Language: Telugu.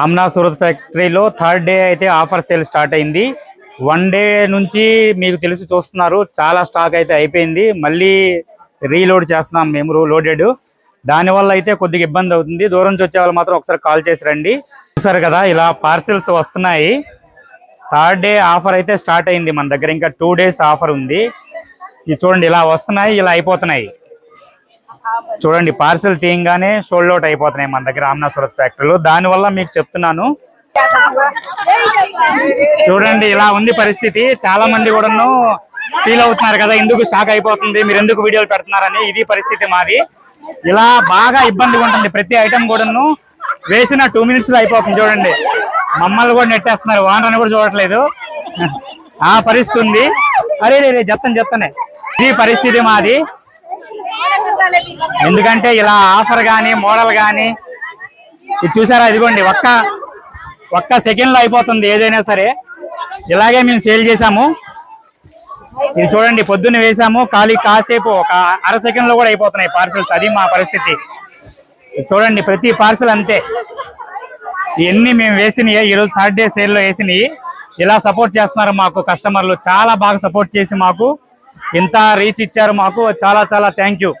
ఆమ్నా సూరత్ ఫ్యాక్టరీలో థర్డ్ డే అయితే ఆఫర్ సేల్ స్టార్ట్ అయింది. వన్ డే నుంచి మీకు తెలిసి చూస్తున్నారు చాలా స్టాక్ అయితే అయిపోయింది. మళ్ళీ రీలోడ్ చేస్తున్నాం మేము లోడెడ్. దానివల్ల అయితే కొద్దిగా ఇబ్బంది అవుతుంది. దూరం నుంచి వచ్చే వాళ్ళు మాత్రం ఒకసారి కాల్ చేసి రండి. చూసారు కదా ఇలా పార్సిల్స్ వస్తున్నాయి. థర్డ్ డే ఆఫర్ అయితే స్టార్ట్ అయింది మన దగ్గర. ఇంకా టూ డేస్ ఆఫర్ ఉంది. ఇది చూడండి ఇలా వస్తున్నాయి ఇలా అయిపోతున్నాయి. చూడండి పార్సల్ తీయంగానే సోల్డ్ అవుట్ అయిపోతున్నాయి మన దగ్గర ఆమ్నా సూరత్ ఫ్యాక్టరీలో. దానివల్ల మీకు చెప్తున్నాను. చూడండి ఇలా ఉంది పరిస్థితి. చాలా మంది కూడాను ఫీల్ అవుతున్నారు కదా ఎందుకు స్టాక్ అయిపోతుంది మీరు ఎందుకు వీడియోలు పెడుతున్నారని. ఇది పరిస్థితి మాది. ఇలా బాగా ఇబ్బందిగా ఉంటుంది. ప్రతి ఐటమ్ కూడాను వేసిన టూ మినిట్స్లో అయిపోతుంది చూడండి. మమ్మల్ని కూడా నెట్టేస్తున్నారు. ఓనర్ కూడా చూడట్లేదు. ఆ పరిస్థితి ఉంది. అరే రే రే, చెప్తాను చెప్తానే ఇది పరిస్థితి మాది. ఎందుకంటే ఇలా ఆఫర్ కానీ మోడల్ కానీ ఇది చూసారా ఇదిగోండి ఒక్క ఒక్క సెకండ్లో అయిపోతుంది ఏదైనా సరే. ఇలాగే మేము సేల్ చేసాము ఇది చూడండి పొద్దున్న వేసాము ఖాళీ కాసేపు ఒక అర సెకండ్లో కూడా అయిపోతున్నాయి పార్సల్స్. అది మా పరిస్థితి. ఇది చూడండి ప్రతి పార్సల్ అంతే. ఇవన్నీ మేము వేసినాయి ఈరోజు థర్డ్ డే సేల్లో వేసినాయి. ఇలా సపోర్ట్ చేస్తున్నారు మాకు కస్టమర్లు. చాలా బాగా సపోర్ట్ చేసి మాకు ఇంత రీచ్ ఇచ్చారు మాకు. చాలా చాలా థ్యాంక్ యూ.